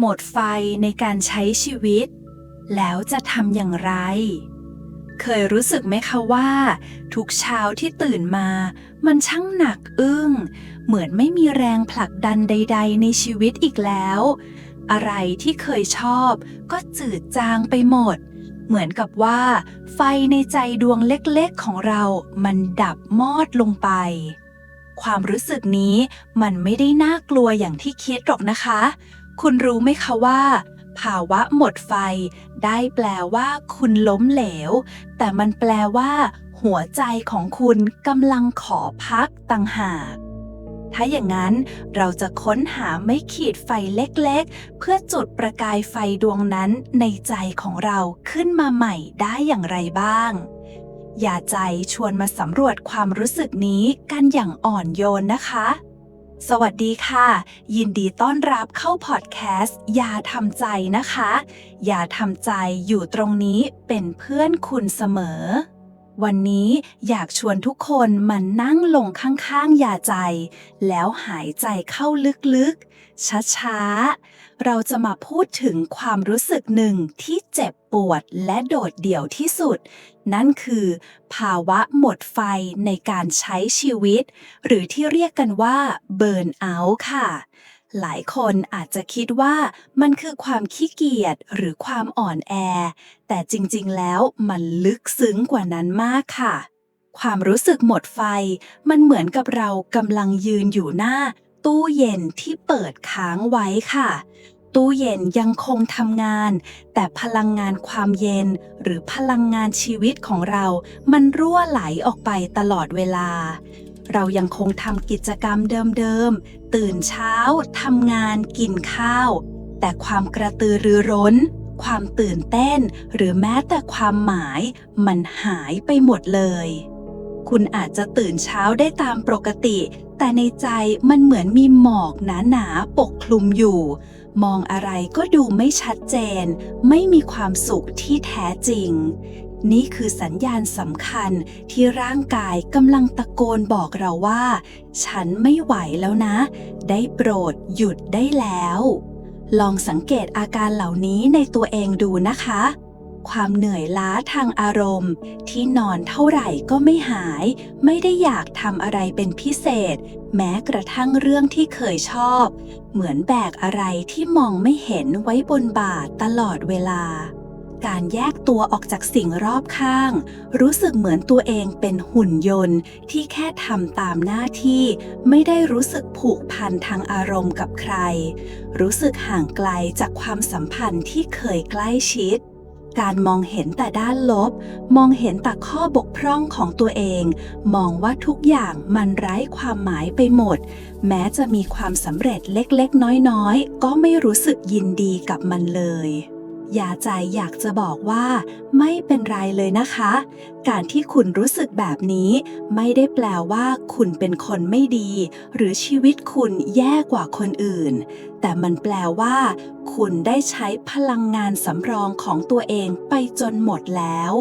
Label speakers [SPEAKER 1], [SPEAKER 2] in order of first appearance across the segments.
[SPEAKER 1] หมดไฟในการใช้ชีวิต แล้วจะทำอย่างไร เคยรู้สึกไหมคะว่า ทุกเช้าที่ตื่นมา มันช่างหนักอึ้ง เหมือนไม่มีแรงผลักดันใด ๆ ในชีวิตอีกแล้ว อะไรที่เคยชอบ ก็จืดจางไปหมด เหมือนกับว่า ไฟในใจดวงเล็กๆของเรา มันดับมอดลงไปความรู้สึกนี้มันไม่ได้น่ากลัวอย่างที่คิดหรอกนะคะ คุณรู้ไหมคะว่า ภาวะหมดไฟ ได้แปลว่า คุณล้มเหลว แต่มันแปลว่า หัวใจของคุณกำลังขอพักต่างหากถ้าอย่างนั้นเราจะค้นหาไม่ขีดไฟเล็กๆ เพื่อจุดประกายไฟดวงนั้นในใจของเราขึ้นมาใหม่ได้อย่างไรบ้าง อย่าใจชวนมาสำรวจความรู้สึกนี้กันอย่างอ่อนโยนนะคะ สวัสดีค่ะ ยินดีต้อนรับเข้าพอดแคสต์ยาทำใจนะคะ ยาทำใจอยู่ตรงนี้เป็นเพื่อนคุณเสมอ วันนี้อยากชวนทุกคนมานั่งลงข้างๆยาใจ แล้วหายใจเข้าลึกๆ ช้าๆ เราจะมาพูดถึงความรู้สึกหนึ่งที่เจ็บปวดและโดดเดี่ยวที่สุด นั่นคือ ภาวะหมดไฟในการใช้ชีวิต หรือที่เรียกกันว่าเบิร์นเอาท์ค่ะ หลายคนอาจจะคิดว่ามันคือความขี้เกียจหรือความอ่อนแอ แต่จริงๆแล้วมันลึกซึ้งกว่านั้นมากค่ะความรู้สึกหมดไฟ มันเหมือนกับเรากำลังยืนอยู่หน้า ตู้เย็นที่เปิดค้างไว้ค่ะ ตู้เย็นยังคงทำงาน แต่พลังงานความเย็นหรือพลังงานชีวิตของเรา มันรั่วไหลออกไปตลอดเวลา เรายังคงทำกิจกรรมเดิมๆ ตื่นเช้าทำงานกินข้าว แต่ความกระตือรือร้นความตื่นเต้นหรือแม้แต่ความหมายมันหายไปหมดเลย คุณอาจจะตื่นเช้าได้ตามปกติ แต่ในใจมันเหมือนมีหมอกหนาๆปกคลุมอยู่ มองอะไรก็ดูไม่ชัดเจน ไม่มีความสุขที่แท้จริง นี่คือสัญญาณสำคัญที่ร่างกายกำลังตะโกนบอกเราว่า ฉันไม่ไหวแล้วนะ ได้โปรดหยุดได้แล้ว ลองสังเกตอาการเหล่านี้ในตัวเองดูนะคะ ความเหนื่อยล้าทางอารมณ์ ที่นอนเท่าไหร่ก็ไม่หาย ไม่ได้อยากทำอะไรเป็นพิเศษ แม้กระทั่งเรื่องที่เคยชอบ เหมือนแบกอะไรที่มองไม่เห็นไว้บนบ่าตลอดเวลา การแยกตัวออกจากสิ่งรอบข้าง รู้สึกเหมือนตัวเองเป็นหุ่นยนต์ที่แค่ทำตามหน้าที่ ไม่ได้รู้สึกผูกพันทางอารมณ์กับใคร รู้สึกห่างไกลจากความสัมพันธ์ที่เคยใกล้ชิด การมองเห็นแต่ด้านลบ มองเห็นแต่ข้อบกพร่องของตัวเอง มองว่าทุกอย่างมันไร้ความหมายไปหมด แม้จะมีความสำเร็จเล็กๆ น้อยๆ ก็ไม่รู้สึกยินดีกับมันเลย ย่าใจอยากจะบอกว่า ไม่เป็นไรเลยนะคะ การที่คุณรู้สึกแบบนี้ไม่ได้แปลว่า คุณเป็นคนไม่ดี หรือชีวิตคุณแย่กว่าคนอื่น แต่มันแปลว่า คุณได้ใช้พลังงานสำรองของตัวเองไปจนหมดแล้ว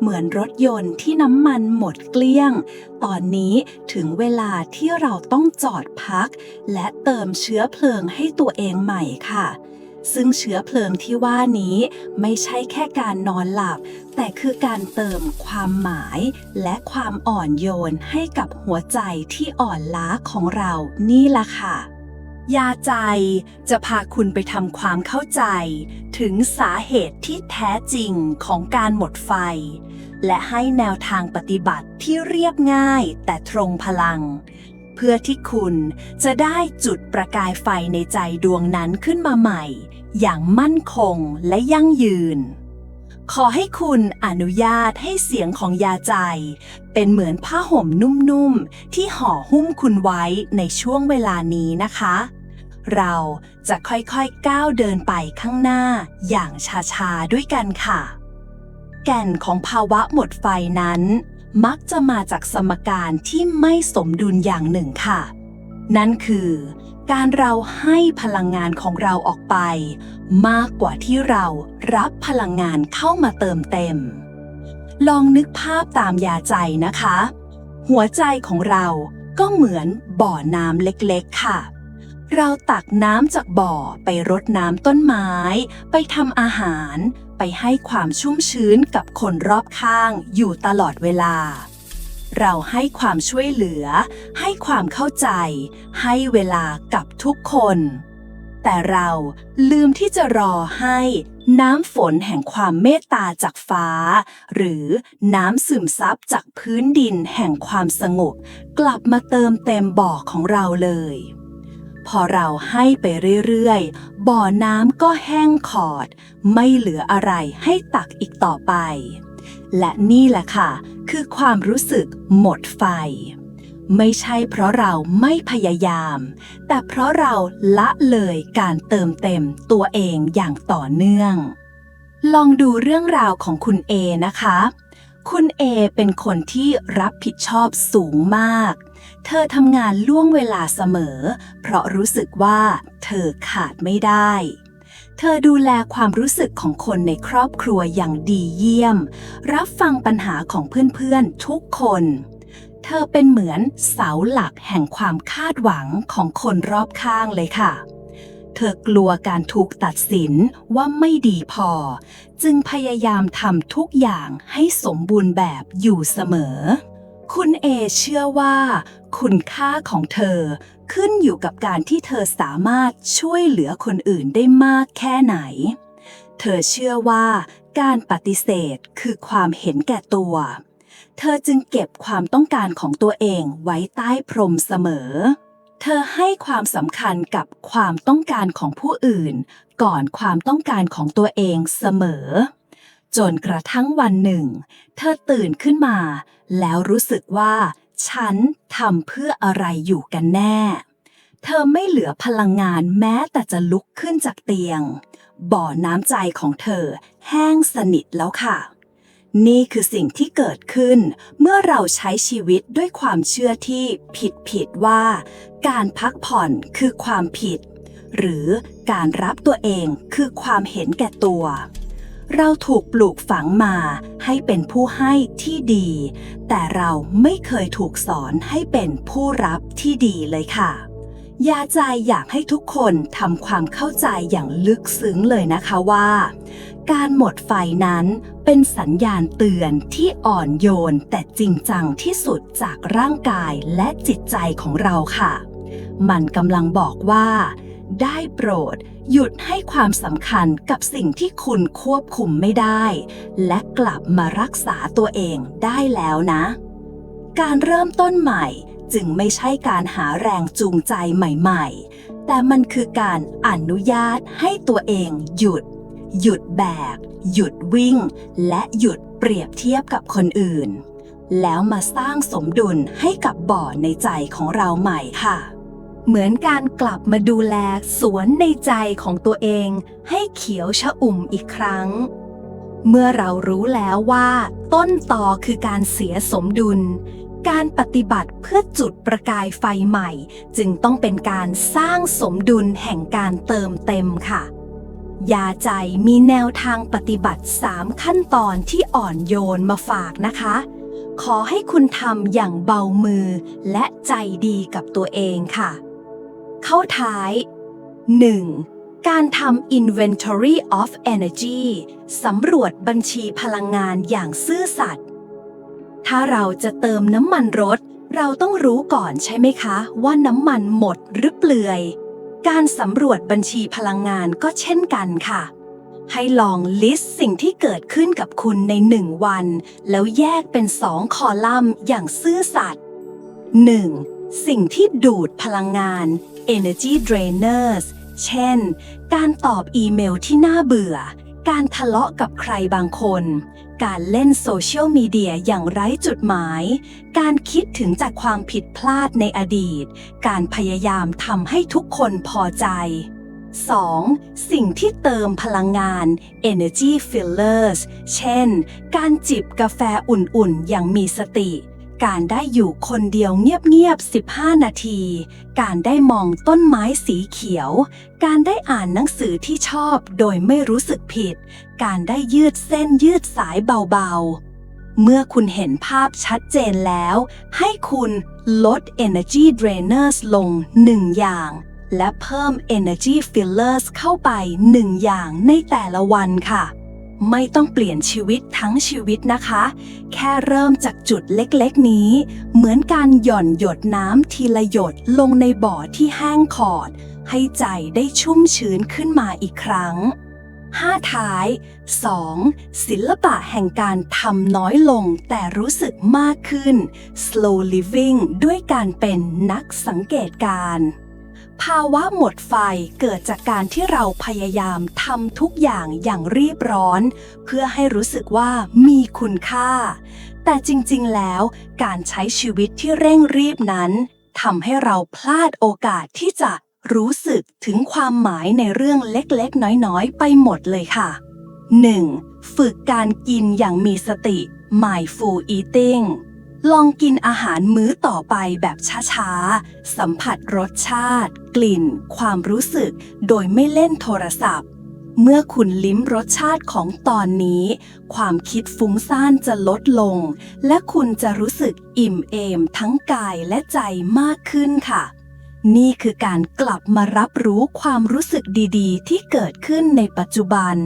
[SPEAKER 1] เหมือนรถยนต์ที่น้ำมันหมดเกลี้ยง ตอนนี้ถึงเวลาที่เราต้องจอดพัก และเติมเชื้อเพลิงให้ตัวเองใหม่ค่ะ ซึ่งเชื้อเพลิงที่ว่านี้ไม่ใช่แค่การนอนหลับ แต่คือการเติมความหมายและความอ่อนโยนให้กับหัวใจที่อ่อนล้าของเรานี่ล่ะค่ะยาใจจะพาคุณไปทำความเข้าใจ ถึงสาเหตุที่แท้จริงของการหมดไฟ และให้แนวทางปฏิบัติที่เรียบง่ายแต่ตรงพลัง เพื่อที่คุณจะได้จุดประกายไฟในใจดวงนั้นขึ้นมาใหม่ อย่างมั่นคงและยั่งยืน ขอให้คุณอนุญาตให้เสียงของยาใจ เป็นเหมือนผ้าห่มนุ่มๆ ที่ห่อหุ้มคุณไว้ในช่วงเวลานี้นะคะ เราจะค่อยๆก้าวเดินไปข้างหน้าอย่างช้าๆด้วยกันค่ะ แก่นของภาวะหมดไฟนั้น มักจะมาจากสมการที่ไม่สมดุลอย่างหนึ่งค่ะ นั่นคือ การเราให้พลังงานของเราออกไป มากกว่าที่เรารับพลังงานเข้ามาเติมเต็ม ลองนึกภาพตามยาใจนะคะ หัวใจของเราก็เหมือนบ่อน้ำเล็กๆค่ะ เราตักน้ำจากบ่อไปรดน้ำต้นไม้ ไปทำอาหาร ไปให้ความชุ่มชื้นกับคนรอบข้างอยู่ตลอดเวลา เราให้ความช่วยเหลือ ให้ความเข้าใจ ให้เวลากับทุกคน แต่เราลืมที่จะรอให้น้ำฝนแห่งความเมตตาจากฟ้า หรือน้ำซึมซับจากพื้นดินแห่งความสงบ กลับมาเติมเต็มบ่อของเราเลย พอเราให้ไปเรื่อยๆ บ่อน้ำก็แห้งขอด ไม่เหลืออะไรให้ตักอีกต่อไป และนี่แหละค่ะ คือความรู้สึกหมดไฟ ไม่ใช่เพราะเราไม่พยายาม แต่เพราะเราละเลยการเติมเต็มตัวเองอย่างต่อเนื่อง ลองดูเรื่องราวของคุณเอนะคะ คุณเอเป็นคนที่รับผิดชอบสูงมาก เธอทำงานล่วงเวลาเสมอ เพราะรู้สึกว่า เธอขาดไม่ได้ เธอดูแลความรู้สึกของคนในครอบครัวอย่างดีเยี่ยม รับฟังปัญหาของเพื่อนๆทุกคน เธอเป็นเหมือนเสาหลักแห่งความคาดหวังของคนรอบข้างเลยค่ะเธอกลัวการถูกตัดสินว่าไม่ดีพอ จึงพยายามทำทุกอย่างให้สมบูรณ์แบบอยู่เสมอ คุณเอเชื่อว่า คุณค่าของเธอขึ้นอยู่กับการที่เธอสามารถช่วยเหลือคนอื่นได้มากแค่ไหน เธอเชื่อว่าการปฏิเสธคือความเห็นแก่ตัว เธอจึงเก็บความต้องการของตัวเองไว้ใต้พรมเสมอ เธอให้ความสำคัญกับความต้องการของผู้อื่น ก่อนความต้องการของตัวเองเสมอ จนกระทั่งวันหนึ่ง เธอตื่นขึ้นมา แล้วรู้สึกว่า ฉันทำเพื่ออะไรอยู่กันแน่ เธอไม่เหลือพลังงานแม้แต่จะลุกขึ้นจากเตียง บ่อน้ำใจของเธอแห้งสนิทแล้วค่ะ นี่คือสิ่งที่เกิดขึ้น เมื่อเราใช้ชีวิตด้วยความเชื่อที่ผิดผิดๆว่า การพักผ่อนคือความผิด หรือการรับตัวเองคือความเห็นแก่ตัว เราถูกปลูกฝังมาให้เป็นผู้ให้ที่ดี แต่เราไม่เคยถูกสอนให้เป็นผู้รับที่ดีเลยค่ะ ยาใจอยากให้ทุกคนทำความเข้าใจอย่างลึกซึ้งเลยนะคะว่า การหมดไฟนั้นเป็นสัญญาณเตือนที่อ่อนโยนแต่จริงจังที่สุดจากร่างกายและจิตใจของเราค่ะ มันกำลังบอกว่า ได้โปรด หยุดให้ความสำคัญกับสิ่งที่คุณควบคุมไม่ได้ และกลับมารักษาตัวเองได้แล้วนะ การเริ่มต้นใหม่จึงไม่ใช่การหาแรงจูงใจใหม่ๆ แต่มันคือการอนุญาตให้ตัวเองหยุด หยุดแบก หยุดวิ่ง และหยุดเปรียบเทียบกับคนอื่น แล้วมาสร้างสมดุลให้กับบ่อในใจของเราใหม่ค่ะ เหมือนการกลับมาดูแลสวนในใจของตัวเอง ให้เขียวชะอุ่มอีกครั้ง เมื่อเรารู้แล้วว่า ต้นตอคือการเสียสมดุล การปฏิบัติเพื่อจุดประกายไฟใหม่ จึงต้องเป็นการสร้างสมดุลแห่งการเติมเต็มค่ะยาใจมีแนวทางปฏิบัติ 3 ขั้นตอนที่อ่อนโยนมาฝากนะคะ ขอให้คุณทำอย่างเบามือและใจดีกับตัวเองค่ะ เข้าท้าย 1. การทำ Inventory of Energy สำรวจบัญชีพลังงานอย่างซื่อสัตย์ ถ้าเราจะเติมน้ำมันรถ เราต้องรู้ก่อนใช่ไหมคะ ว่าน้ำมันหมดหรือเปลือย การสำรวจบัญชีพลังงานก็เช่นกันค่ะให้ลองลิสต์สิ่งที่เกิดขึ้นกับคุณในหนึ่งวัน แล้วแยกเป็นสองคอลัมน์อย่างซื่อสัตย์ 1. สิ่งที่ดูดพลังงาน energy drainers เช่น การตอบอีเมลที่น่าเบื่อ การทะเลาะกับใครบางคน การเล่นโซเชียลมีเดียอย่างไร้จุดหมาย การคิดถึงจากความผิดพลาดในอดีต การพยายามทำให้ทุกคนพอใจ 2. สิ่งที่เติมพลังงาน energy fillers เช่น การจิบกาแฟอุ่นๆ อย่างมีสติ การได้อยู่คนเดียวเงียบๆ 15 นาที การได้มองต้นไม้สีเขียว การได้อ่านหนังสือที่ชอบโดยไม่รู้สึกผิด การได้ยืดเส้นยืดสายเบาๆ เมื่อคุณเห็นภาพชัดเจนแล้ว ให้คุณลด energy drainers ลงหนึ่งอย่าง และเพิ่ม Energy Fillers เข้าไปหนึ่งอย่างในแต่ละวันค่ะ ไม่ต้องเปลี่ยนชีวิตทั้งชีวิตนะคะ แค่เริ่มจากจุดเล็กๆนี้ เหมือนการหย่อนหยดน้ำทีละหยดลงในบ่อที่แห้งขอด ให้ใจได้ชุ่มชื้นขึ้นมาอีกครั้ง 5 ท้าย 2. ศิลปะแห่งการทำน้อยลงแต่รู้สึกมากขึ้น slow living ด้วยการเป็นนักสังเกตการณ์ ภาวะหมดไฟเกิดจากการที่เราพยายามทำทุกอย่างอย่างรีบร้อน เพื่อให้รู้สึกว่ามีคุณค่า แต่จริงๆ แล้ว การใช้ชีวิตที่เร่งรีบนั้นทำให้เราพลาดโอกาสที่จะรู้สึกถึงความหมายในเรื่องเล็กๆ น้อยๆ ไปหมดเลยค่ะ 1. ฝึกการกินอย่างมีสติ mindful eating ลองกินอาหารมื้อต่อไปแบบช้าๆ สัมผัสรสชาติ กลิ่น ความรู้สึก โดยไม่เล่นโทรศัพท์ เมื่อคุณลิ้มรสชาติของตอนนี้ ความคิดฟุ้งซ่านจะลดลง และคุณจะรู้สึกอิ่มเอมทั้งกายและใจมากขึ้นค่ะ นี่คือการกลับมารับรู้ความรู้สึกดีๆ ที่เกิดขึ้นในปัจจุบัน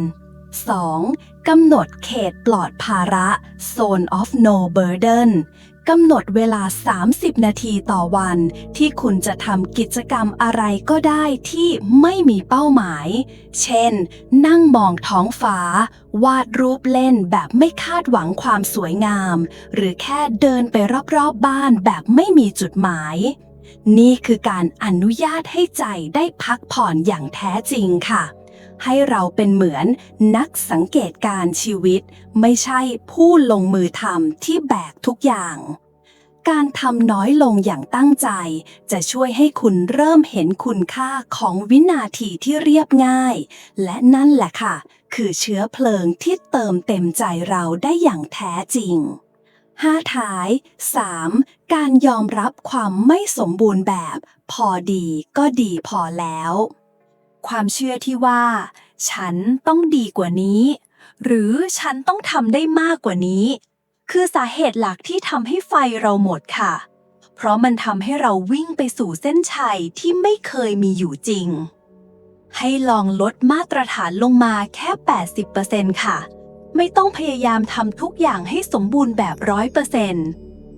[SPEAKER 1] 2. กำหนดเขตปลอดภาระ Zone of No Burden กำหนดเวลา 30 นาทีต่อวัน ที่คุณจะทำกิจกรรมอะไรก็ได้ที่ไม่มีเป้าหมาย เช่น นั่งมองท้องฟ้า วาดรูปเล่นแบบไม่คาดหวังความสวยงาม หรือแค่เดินไปรอบๆบบ้านแบบไม่มีจุดหมาย นี่คือการอนุญาตให้ใจได้พักผ่อนอย่างแท้จริงค่ะ ให้เราเป็นเหมือนนักสังเกตการชีวิต ไม่ใช่ผู้ลงมือทำที่แบกทุกอย่าง การทำน้อยลงอย่างตั้งใจ จะช่วยให้คุณเริ่มเห็นคุณค่าของวินาทีที่เรียบง่าย และนั่นแหละค่ะ คือเชื้อเพลิงที่เติมเต็มใจเราได้อย่างแท้จริง 5 ท้าย 3. การยอมรับความไม่สมบูรณ์แบบ พอดีก็ดีพอแล้ว ความเชื่อที่ว่า ฉันต้องดีกว่านี้ หรือฉันต้องทำได้มากกว่านี้ คือสาเหตุหลักที่ทำให้ไฟเราหมดค่ะ เพราะมันทำให้เราวิ่งไปสู่เส้นชัยที่ไม่เคยมีอยู่จริง ให้ลองลดมาตรฐานลงมาแค่ 80%ค่ะ ไม่ต้องพยายามทำทุกอย่างให้สมบูรณ์แบบร้อยเปอร์เซ็นต์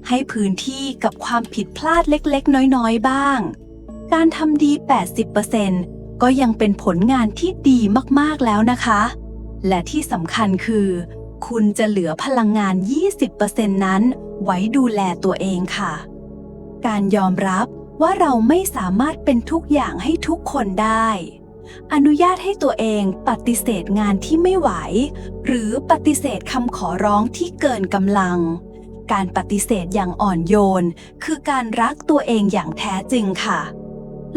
[SPEAKER 1] ให้พื้นที่กับความผิดพลาดเล็กๆ น้อย ๆ บ้าง การทำดี 80% ก็ยังเป็นผลงานที่ดีมากๆแล้วนะคะ และที่สำคัญคือ คุณจะเหลือพลังงาน 20%นั้น ไว้ดูแลตัวเองค่ะ การยอมรับว่าเราไม่สามารถเป็นทุกอย่างให้ทุกคนได้ อนุญาตให้ตัวเองปฏิเสธงานที่ไม่ไหว หรือปฏิเสธคำขอร้องที่เกินกำลัง การปฏิเสธอย่างอ่อนโยน คือการรักตัวเองอย่างแท้จริงค่ะ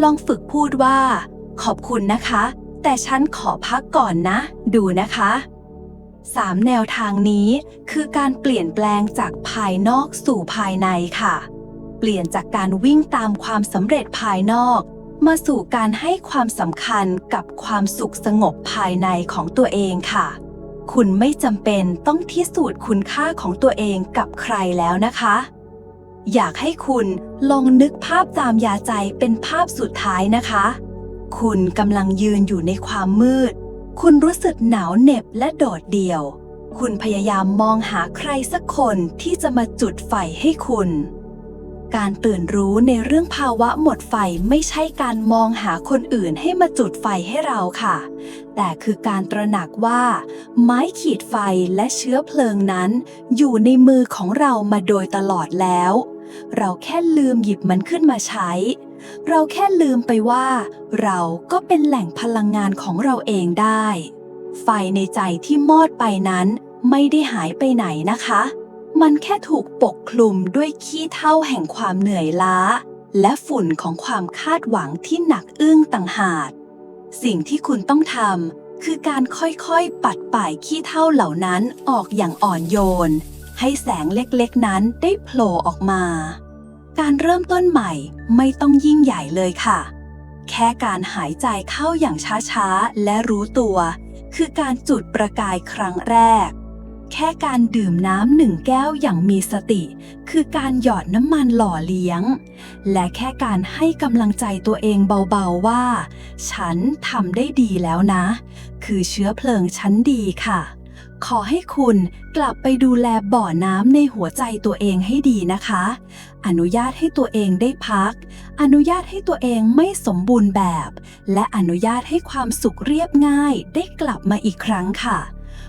[SPEAKER 1] ลองฝึกพูดว่า ขอบคุณนะคะ แต่ฉันขอพักก่อนนะ ดูนะคะ 3 แนวทางนี้คือการเปลี่ยนแปลงจากภายนอกสู่ภายในค่ะ เปลี่ยนจากการวิ่งตามความสำเร็จภายนอก มาสู่การให้ความสำคัญกับความสุขสงบภายในของตัวเองค่ะ คุณไม่จำเป็นต้องพิสูจน์คุณค่าของตัวเองกับใครแล้วนะคะอยากให้คุณลองนึกภาพตามยาใจเป็นภาพสุดท้ายนะคะ คุณกำลังยืนอยู่ในความมืด คุณรู้สึกหนาวเหน็บและโดดเดี่ยว คุณพยายามมองหาใครสักคนที่จะมาจุดไฟให้คุณ การตื่นรู้ในเรื่องภาวะหมดไฟไม่ใช่การมองหาคนอื่นให้มาจุดไฟให้เราค่ะ แต่คือการตระหนักว่า ไม้ขีดไฟและเชื้อเพลิงนั้น อยู่ในมือของเรามาโดยตลอดแล้ว เราแค่ลืมหยิบมันขึ้นมาใช้ เราแค่ลืมไปว่า เราก็เป็นแหล่งพลังงานของเราเองได้ ไฟในใจที่มอดไปนั้นไม่ได้หายไปไหนนะคะ มันแค่ถูกปกคลุมด้วยขี้เท่าแห่งความเหนื่อยล้า และฝุ่นของความคาดหวังที่หนักอึ้งต่างหากสิ่งที่คุณต้องทำคือการค่อยๆ ปัดป่ายขี้เท่าเหล่านั้นออกอย่างอ่อนโยน ให้แสงเล็กๆนั้นได้โผล่ออกมา การเริ่มต้นใหม่ไม่ต้องยิ่งใหญ่เลยค่ะ แค่การหายใจเข้าอย่างช้าๆ และรู้ตัว คือการจุดประกายครั้งแรก แค่การดื่มน้ำหนึ่งแก้วอย่างมีสติ คือการหยอดน้ำมันหล่อเลี้ยง และแค่การให้กำลังใจตัวเองเบาๆว่า ฉันทำได้ดีแล้วนะ คือเชื้อเพลิงชั้นดีค่ะ ขอให้คุณกลับไปดูแลบ่อน้ำในหัวใจตัวเองให้ดีนะคะ อนุญาตให้ตัวเองได้พัก อนุญาตให้ตัวเองไม่สมบูรณ์แบบ และอนุญาตให้ความสุขเรียบง่ายได้กลับมาอีกครั้งค่ะ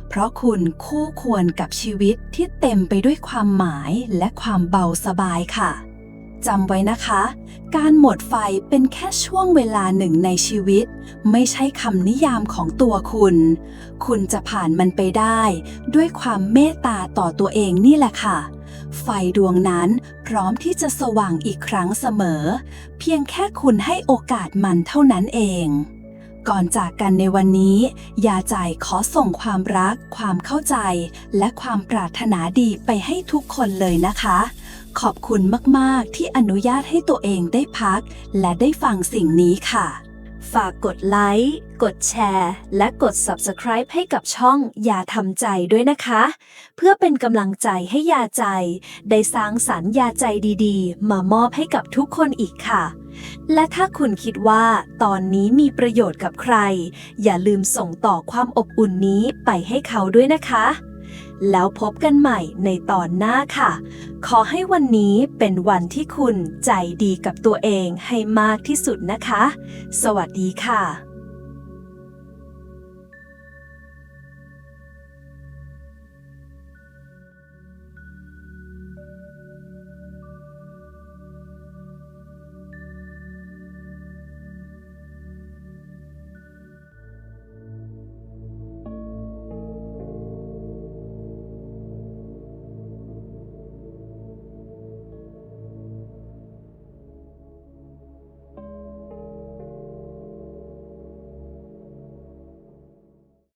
[SPEAKER 1] เพราะคุณคู่ควรกับชีวิตที่เต็มไปด้วยความหมายและความเบาสบายค่ะ จำไว้นะคะ การหมดไฟเป็นแค่ช่วงเวลาหนึ่งในชีวิต ไม่ใช่คำนิยามของตัวคุณ คุณจะผ่านมันไปได้ ด้วยความเมตตาต่อตัวเองนี่แหละค่ะ ไฟดวงนั้นพร้อมที่จะสว่างอีกครั้งเสมอ เพียงแค่คุณให้โอกาสมันเท่านั้นเองก่อนจากกันในวันนี้ ยาใจขอส่งความรัก ความเข้าใจ และความปรารถนาดีไปให้ทุกคนเลยนะคะ ขอบคุณมาก ๆ ที่อนุญาตให้ตัวเองได้พัก และได้ฟังสิ่งนี้ค่ะ
[SPEAKER 2] ฝากกดไลค์ กดแชร์ และกด Subscribe ให้กับช่องอย่าทำใจด้วยนะคะ เพื่อเป็นกำลังใจให้ยาใจ ได้สร้างสรรค์ยาใจดีๆ มามอบให้กับทุกคนอีกค่ะ และถ้าคุณคิดว่าตอนนี้มีประโยชน์กับใคร อย่าลืมส่งต่อความอบอุ่นนี้ไปให้เขาด้วยนะคะ แล้วพบกันใหม่ในตอนหน้าค่ะ ขอให้วันนี้เป็นวันที่คุณใจดีกับตัวเองให้มากที่สุดนะคะ สวัสดีค่ะ